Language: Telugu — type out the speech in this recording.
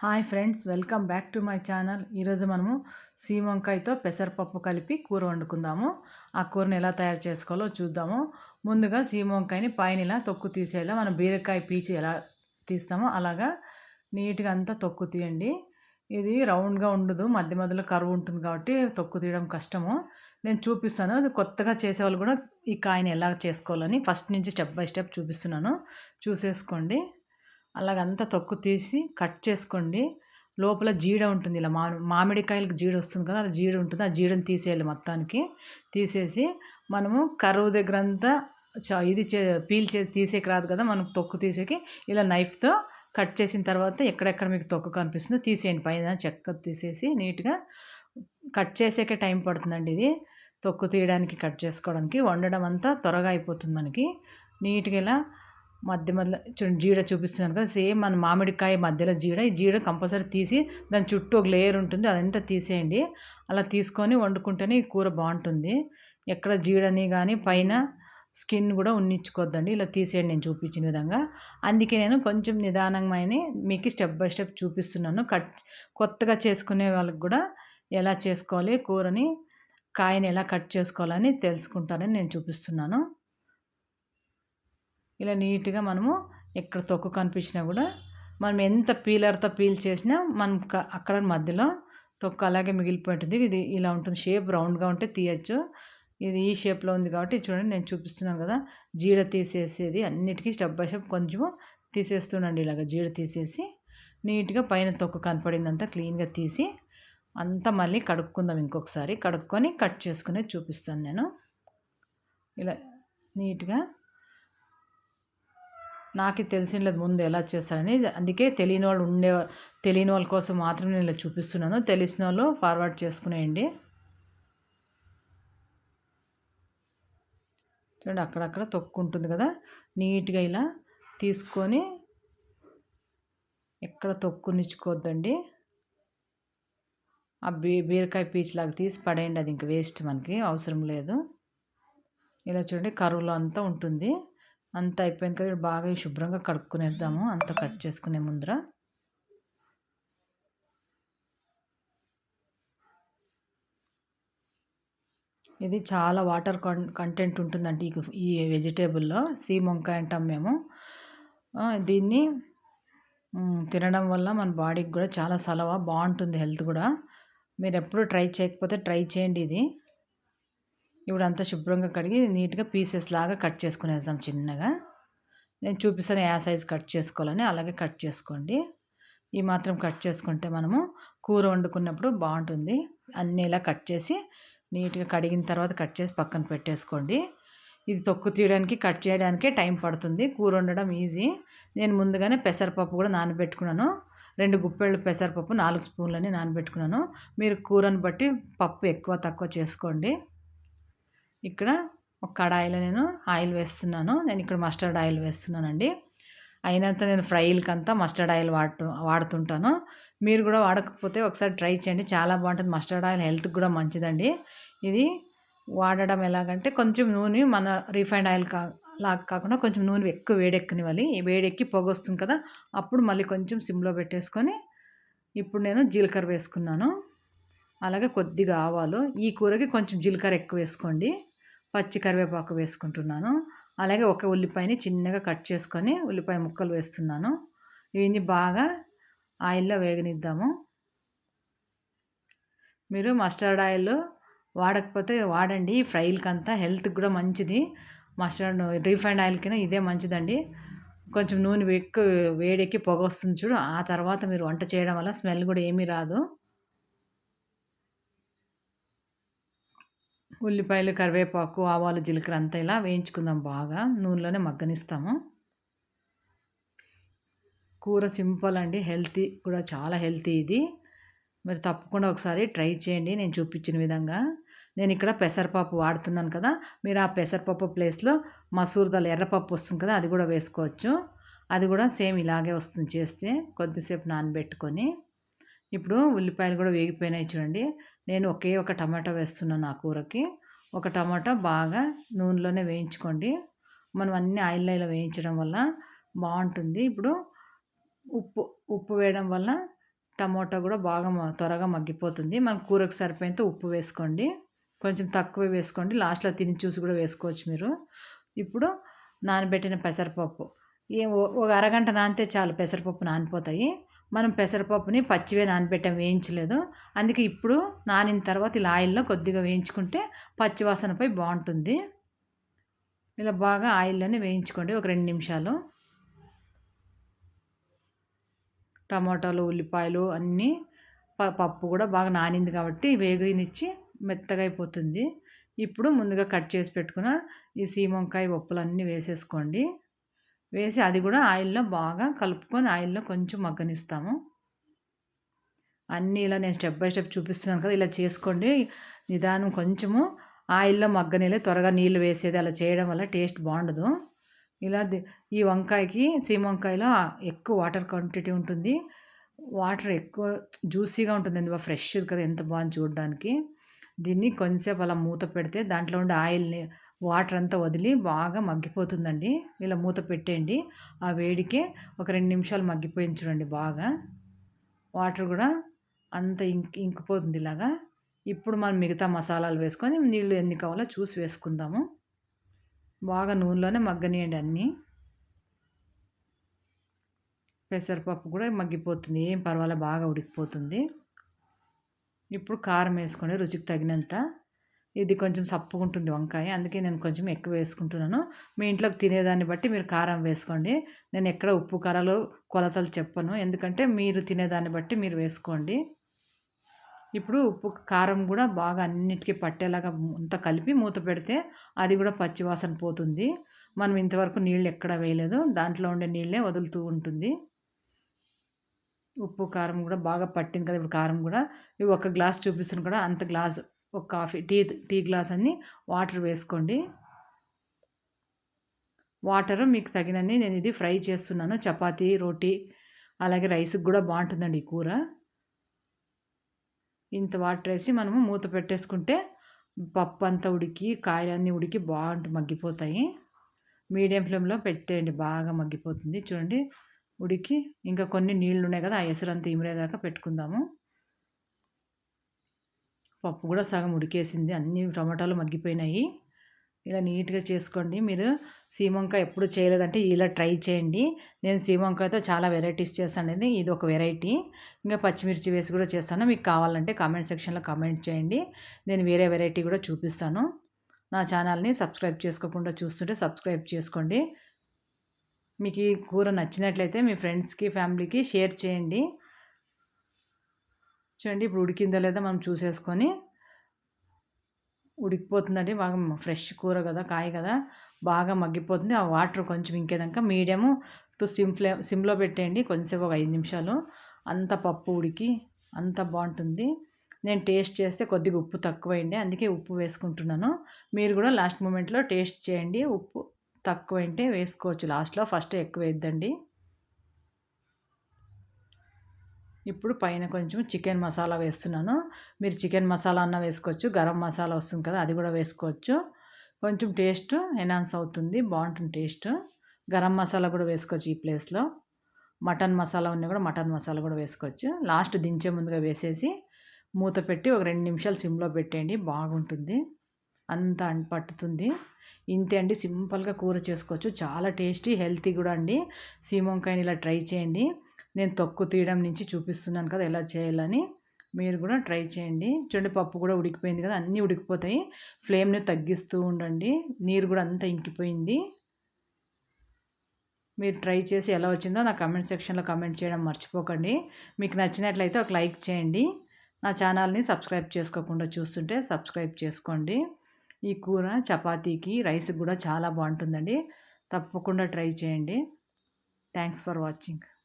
Hi friends welcome back to my channel. ఈరోజు మనము సీ వంకాయతో పెసరపప్పు కలిపి కూర వండుకుందాము. ఆ కూరని ఎలా తయారు చేసుకోవాలో చూద్దాము. ముందుగా సీమ వంకాయని పైన ఇలా తొక్కు తీసేలా మనం బీరకాయ పీచు ఎలా తీస్తామో అలాగా నీట్గా అంతా తొక్కు తీయండి. ఇది రౌండ్గా ఉండదు మధ్య మధ్యలో కరువు ఉంటుంది కాబట్టి తొక్కు తీయడం కష్టము. నేను చూపిస్తాను అది కొత్తగా చేసేవాళ్ళు కూడా ఈ కాయని ఎలా చేసుకోవాలని ఫస్ట్ నుంచి స్టెప్ బై స్టెప్ చూపిస్తున్నాను. చూసేసుకోండి. అలాగంతా తొక్కు తీసి కట్ చేసుకోండి. లోపల జీడ ఉంటుంది ఇలా మా మామిడికాయలకు జీడ వస్తుంది కదా అలా జీడ ఉంటుంది. ఆ జీడని తీసేయాలి మొత్తానికి. తీసేసి మనము కరువు దగ్గర అంతా ఇది చే పీల్ చేసి తీసేకి రాదు కదా మనం తొక్కు తీసేకి ఇలా నైఫ్తో కట్ చేసిన తర్వాత ఎక్కడెక్కడ మీకు తొక్కు కనిపిస్తుందో తీసేయండి. పైన చెక్క తీసేసి నీట్గా కట్ చేసేకే టైం పడుతుందండి ఇది. తొక్కు తీయడానికి కట్ చేసుకోవడానికి వండడం అంతా త్వరగా అయిపోతుంది మనకి. నీట్గా ఇలా మధ్య మధ్యలో చూడండి జీడ చూపిస్తున్నాను కదా సేమ్ మన మామిడికాయ మధ్యలో జీడ ఈ జీడ కంపల్సరీ తీసి దాని చుట్టూ ఒక లేయర్ ఉంటుంది అదంతా తీసేయండి. అలా తీసుకొని వండుకుంటేనే ఈ కూర బాగుంటుంది. ఎక్కడ జీడని కానీ పైన స్కిన్ కూడా ఉన్నించుకోవద్దండి ఇలా తీసేయండి నేను చూపించిన విధంగా. అందుకే నేను కొంచెం నిదానమైన మీకు స్టెప్ బై స్టెప్ చూపిస్తున్నాను. కట్ కొత్తగా చేసుకునే వాళ్ళకి కూడా ఎలా చేసుకోవాలి కూరని కాయని ఎలా కట్ చేసుకోవాలని తెలుసుకుంటానని నేను చూపిస్తున్నాను. ఇలా నీట్గా మనము ఎక్కడ తొక్కు కనిపించినా కూడా మనం ఎంత పీలర్తో పీల్ చేసినా మనం అక్కడ మధ్యలో తొక్కు అలాగే మిగిలిపోయింటుంది ఇది ఇలా ఉంటుంది. షేప్ రౌండ్గా ఉంటే తీయచ్చు. ఇది ఈ షేప్లో ఉంది కాబట్టి చూడండి నేను చూపిస్తున్నాను కదా. జీడ తీసేసేది అన్నిటికీ స్టెప్ బై స్టెప్ కొంచెము తీసేస్తుండండి ఇలాగ జీడ తీసేసి నీట్గా పైన తొక్కు కనపడిందంతా క్లీన్గా తీసి అంతా మళ్ళీ కడుక్కుందాం ఇంకొకసారి. కడుక్కొని కట్ చేసుకునే చూపిస్తాను నేను. ఇలా నీట్గా నాకు తెలిసినది ముందు ఎలా చేస్తారని అందుకే తెలియని వాళ్ళు ఉండే తెలియని వాళ్ళ కోసం మాత్రం నేను ఇలా చూపిస్తున్నాను. తెలిసిన వాళ్ళు ఫార్వర్డ్ చేసుకునేయండి. చూడండి అక్కడక్కడ తొక్కు ఉంటుంది కదా. నీట్గా ఇలా తీసుకొని ఎక్కడ తొక్కునిచ్చుకోవద్దండి ఆ బీ బీరకాయ పీచులాగా తీసి పడేయండి. అది ఇంక వేస్ట్ మనకి అవసరం లేదు. ఇలా చూడండి కరువులో అంతా ఉంటుంది. అంత అయిపోయింది కదా బాగా శుభ్రంగా కడుక్కునేద్దాము. అంత కట్ చేసుకునే ముందర. ఇది చాలా వాటర్ కంటెంట్ ఉంటుందండి ఈ వెజిటేబుల్లో. సీమ్ వంకాయ అంటాం మేము. దీన్ని తినడం వల్ల మన బాడీకి కూడా చాలా సలవ బాగుంటుంది హెల్త్ కూడా. మీరు ఎప్పుడు ట్రై చేయకపోతే ట్రై చేయండి ఇది. ఇప్పుడు అంతా శుభ్రంగా కడిగి నీట్గా పీసెస్ లాగా కట్ చేసుకునేద్దాం చిన్నగా. నేను చూపిస్తాను ఏ సైజ్ కట్ చేసుకోవాలని అలాగే కట్ చేసుకోండి. ఈ మాత్రం కట్ చేసుకుంటే మనము కూర వండుకున్నప్పుడు బాగుంటుంది. అన్నీ ఇలా కట్ చేసి నీట్గా కడిగిన తర్వాత కట్ చేసి పక్కన పెట్టేసుకోండి. ఇది తొక్కు తీయడానికి కట్ చేయడానికే టైం పడుతుంది. కూర వండడం ఈజీ. నేను ముందుగానే పెసరపప్పు కూడా నానబెట్టుకున్నాను. రెండు గుప్పెళ్ళు పెసరపప్పు నాలుగు స్పూన్లని నానబెట్టుకున్నాను. మీరు కూరని బట్టి పప్పు ఎక్కువ తక్కువ చేసుకోండి. ఇక్కడ ఒక కడాయిలో నేను ఆయిల్ వేస్తున్నాను. నేను ఇక్కడ మస్టర్డ్ ఆయిల్ వేస్తున్నానండి. అయినంత నేను ఫ్రైలకంతా మస్టర్డ్ ఆయిల్ వాడు వాడుతుంటాను. మీరు కూడా వాడకపోతే ఒకసారి ట్రై చేయండి. చాలా బాగుంటుంది. మస్టర్డ్ ఆయిల్ హెల్త్కి కూడా మంచిదండి. ఇది వాడడం ఎలాగంటే కొంచెం నూనె మన రిఫైండ్ ఆయిల్ కా లాగా కాకుండా కొంచెం నూనె ఎక్కువ వేడెక్కనివ్వాలి. వేడెక్కి పొగ వస్తుంది కదా అప్పుడు మళ్ళీ కొంచెం సిమ్లో పెట్టేసుకొని ఇప్పుడు నేను జీలకర్ర వేసుకున్నాను. అలాగే కొద్దిగా ఆవాలు. ఈ కూరకి కొంచెం జీలకర్ర ఎక్కువ వేసుకోండి. పచ్చి కరివేపాకు వేసుకుంటున్నాను. అలాగే ఒక ఉల్లిపాయని చిన్నగా కట్ చేసుకొని ఉల్లిపాయ ముక్కలు వేస్తున్నాను. ఇవన్నీ బాగా ఆయిల్లో వేగనిద్దాము. మీరు మస్టర్డ్ ఆయిల్ వాడకపోతే వాడండి. ఫ్రైలకి అంతా హెల్త్కి కూడా మంచిది. మస్టర్డ్ రీఫైండ్ ఆయిల్ కింద ఇదే మంచిదండి. కొంచెం నూనె ఎక్కువ వేడెక్కి పొగ వస్తుంది చూడు. ఆ తర్వాత మీరు వంట చేయడం వల్ల స్మెల్ కూడా ఏమీ రాదు. ఉల్లిపాయలు కరివేపాకు ఆవాలు జీలకర్ర అంతా ఇలా వేయించుకుందాం బాగా. నూనెలోనే మగ్గనిస్తాము. కూర సింపుల్ అండి హెల్తీ కూడా చాలా హెల్తీ ఇది. మీరు తప్పకుండా ఒకసారి ట్రై చేయండి నేను చూపించిన విధంగా. నేను ఇక్కడ పెసరపప్పు వాడుతున్నాను కదా మీరు ఆ పెసరపప్పు ప్లేస్లో మసూర్ దాల్ ఎర్రపప్పు వస్తుంది కదా అది కూడా వేసుకోవచ్చు. అది కూడా సేమ్ ఇలాగే వస్తుంది చేస్తే కొద్దిసేపు నానబెట్టుకొని. ఇప్పుడు ఉల్లిపాయలు కూడా వేగిపోయినాయి చూడండి. నేను ఒకే ఒక టమాటా వేస్తున్నాను ఆ కూరకి. ఒక టమాటా బాగా నూనెలోనే వేయించుకోండి. మనం అన్ని ఆయిల్ ఇలా వేయించడం వల్ల బాగుంటుంది. ఇప్పుడు ఉప్పు ఉప్పు వేయడం వల్ల టమోటా కూడా బాగా త్వరగా మగ్గిపోతుంది. మన కూరకు సరిపోయేంత ఉప్పు వేసుకోండి. కొంచెం తక్కువ వేసుకోండి. లాస్ట్లో తిని చూసి కూడా వేసుకోవచ్చు మీరు. ఇప్పుడు నానబెట్టిన పెసరపప్పు. ఏ ఒక అరగంట నానితే చాలు పెసరపప్పు నానిపోతాయి. మనం పెసరపప్పుని పచ్చివే నానబెట్టాం వేయించలేదు. అందుకే ఇప్పుడు నానిన తర్వాత ఇలా ఆయిల్లో కొద్దిగా వేయించుకుంటే పచ్చివాసనపై బాగుంటుంది. ఇలా బాగా ఆయిల్లోనే వేయించుకోండి ఒక రెండు నిమిషాలు. టమాటాలు ఉల్లిపాయలు అన్నీ పప్పు కూడా బాగా నానింది కాబట్టి వేగనిచ్చి మెత్తగా అయిపోతుంది. ఇప్పుడు ముందుగా కట్ చేసి పెట్టుకున్న ఈ సీమంకాయ పప్పులు అన్నీ వేసేసుకోండి. వేసి అది కూడా ఆయిల్లో బాగా కలుపుకొని ఆయిల్లో కొంచెం మగ్గనిస్తాము. అన్నీ ఇలా నేను స్టెప్ బై స్టెప్ చూపిస్తున్నాను కదా ఇలా చేసుకోండి. నిదానం కొంచెము ఆయిల్లో మగ్గనీళ్ళే త్వరగా నీళ్ళు వేసేది అలా చేయడం వల్ల టేస్ట్ బాగుండదు. ఇలా ఈ వంకాయకి సీమ వంకాయలో ఎక్కువ వాటర్ క్వాంటిటీ ఉంటుంది. వాటర్ ఎక్కువ జ్యూసీగా ఉంటుంది ఎందుకు? ఫ్రెష్ కదా ఎంత బాగుంది చూడడానికి. దీన్ని కొంచెంసేపు అలా మూత పెడితే దాంట్లో ఉండే ఆయిల్ని వాటర్ అంతా వదిలి బాగా మగ్గిపోతుందండి. ఇలా మూత పెట్టేయండి. ఆ వేడికే ఒక రెండు నిమిషాలు మగ్గిపోయింది చూడండి బాగా. వాటర్ కూడా అంత ఇంక్ ఇంకిపోతుంది ఇలాగా. ఇప్పుడు మనం మిగతా మసాలాలు వేసుకొని నీళ్ళు ఎన్ని కావాలో చూసి వేసుకుందాము. బాగా నూనెలోనే మగ్గనియండి అన్నీ. పెసరపప్పు కూడా మగ్గిపోతుంది. ఏం పర్వాలేదు బాగా ఉడికిపోతుంది. ఇప్పుడు కారం వేసుకోండి రుచికి తగినంత. ఇది కొంచెం సప్పుగా ఉంటుంది వంకాయ. అందుకే నేను కొంచెం ఎక్కువ వేసుకుంటున్నాను. మీ ఇంట్లోకి తినేదాన్ని బట్టి మీరు కారం వేసుకోండి. నేను ఎక్కడ ఉప్పు కారాలు కొలతలు చెప్పను. ఎందుకంటే మీరు తినేదాన్ని బట్టి మీరు వేసుకోండి. ఇప్పుడు ఉప్పు కారం కూడా బాగా అన్నిటికీ పట్టేలాగా అంత కలిపి మూత పెడితే అది కూడా పచ్చివాసన పోతుంది. మనం ఇంతవరకు నీళ్ళు ఎక్కడ వేయలేదు. దాంట్లో ఉండే నీళ్ళే వదులుతూ ఉంటుంది. ఉప్పు కారం కూడా బాగా పట్టింది కదా. ఇప్పుడు కారం కూడా. ఇవి ఒక గ్లాస్ చూపిస్తాను కూడా. అంత గ్లాస్ ఒక కాఫీ టీ టీ గ్లాస్ అన్ని వాటర్ వేసుకోండి. వాటర్ మీకు తగినన్ని నేను ఇది ఫ్రై చేస్తున్నాను. చపాతీ రోటీ అలాగే రైస్కి కూడా బాగుంటుందండి ఈ కూర. ఇంత వాటర్ వేసి మనము మూత పెట్టేసుకుంటే పప్పు అంతా ఉడికి కాయలన్నీ ఉడికి బాగుంటుంది మగ్గిపోతాయి. మీడియం ఫ్లేమ్లో పెట్టేయండి బాగా మగ్గిపోతుంది. చూడండి ఉడికి. ఇంకా కొన్ని నీళ్ళు ఉన్నాయి కదా ఆ ఎసరంతా ఇమిరేదాకా పెట్టుకుందాము. పప్పు కూడా సగం ఉడికేసింది. అన్ని టమాటాలు మగ్గిపోయినాయి. ఇలా నీట్గా చేసుకోండి. మీరు సీమంకాయ ఎప్పుడు చేయలేదంటే ఇలా ట్రై చేయండి. నేను సీమంకాయతో చాలా వెరైటీస్ చేస్తాను అనేది ఇది ఒక వెరైటీ. ఇంకా పచ్చిమిర్చి వేసి కూడా చేస్తాను. మీకు కావాలంటే కామెంట్ సెక్షన్లో కామెంట్ చేయండి. నేను వేరే వెరైటీ కూడా చూపిస్తాను. నా ఛానల్ని సబ్స్క్రైబ్ చేసుకోకుండా చూస్తుంటే సబ్స్క్రైబ్ చేసుకోండి. మీకు ఈ కూర నచ్చినట్లయితే మీ ఫ్రెండ్స్కి ఫ్యామిలీకి షేర్ చేయండి. చూడండి ఇప్పుడు ఉడికిందో లేదో మనం చూసేసుకొని ఉడికిపోతుందండి. బాగా ఫ్రెష్ కూర కదా కాయ కదా బాగా మగ్గిపోతుంది. ఆ వాటర్ కొంచెం ఇంకేదాక మీడియము టు సిమ్ ఫ్లేమ్ సిమ్లో పెట్టేయండి కొంచెంసేపు ఒక ఐదు నిమిషాలు. అంత పప్పు ఉడికి అంత బాగుంటుంది. నేను టేస్ట్ చేస్తే కొద్దిగా ఉప్పు తక్కువైంది అందుకే ఉప్పు వేసుకుంటున్నాను. మీరు కూడా లాస్ట్ మూమెంట్లో టేస్ట్ చేయండి ఉప్పు తక్కువ అంటే వేసుకోవచ్చు. లాస్ట్లో ఫస్ట్ ఎక్కువ వేద్దండి ఇప్పుడు పైన కొంచెం చికెన్ మసాలా వేస్తున్నాను. మీరు చికెన్ మసాలా అన్న వేసుకోవచ్చు గరం మసాలా వస్తుంది కదా అది కూడా వేసుకోవచ్చు. కొంచెం టేస్ట్ ఎనాన్స్ అవుతుంది బాగుంటుంది టేస్ట్. గరం మసాలా కూడా వేసుకోవచ్చు ఈ ప్లేస్లో. మటన్ మసాలా ఉన్నా కూడా మటన్ మసాలా కూడా వేసుకోవచ్చు. లాస్ట్ దించే ముందుగా వేసేసి మూత పెట్టి ఒక రెండు నిమిషాలు సిమ్లో పెట్టేయండి బాగుంటుంది. అంత పట్టుతుంది. ఇంతే అండి సింపుల్గా కూర చేసుకోవచ్చు. చాలా టేస్టీ హెల్తీ కూడా అండి. సీమంకాయని ఇలా ట్రై చేయండి. నేను తొక్కు తీయడం నుంచి చూపిస్తున్నాను కదా ఎలా చేయాలని. మీరు కూడా ట్రై చేయండి. చూడండి పప్పు కూడా ఉడికిపోయింది కదా అన్నీ ఉడికిపోతాయి. ఫ్లేమ్ని తగ్గిస్తూ ఉండండి. నీరు కూడా అంతా ఇంకిపోయింది. మీరు ట్రై చేసి ఎలా వచ్చిందో నా కమెంట్ సెక్షన్లో కమెంట్ చేయడం మర్చిపోకండి. మీకు నచ్చినట్లయితే ఒక లైక్ చేయండి. నా ఛానల్ని సబ్స్క్రైబ్ చేసుకోకుండా చూస్తుంటే సబ్స్క్రైబ్ చేసుకోండి. ఈ కూర చపాతీకి రైస్కి కూడా చాలా బాగుంటుందండి. తప్పకుండా ట్రై చేయండి. Thanks for watching.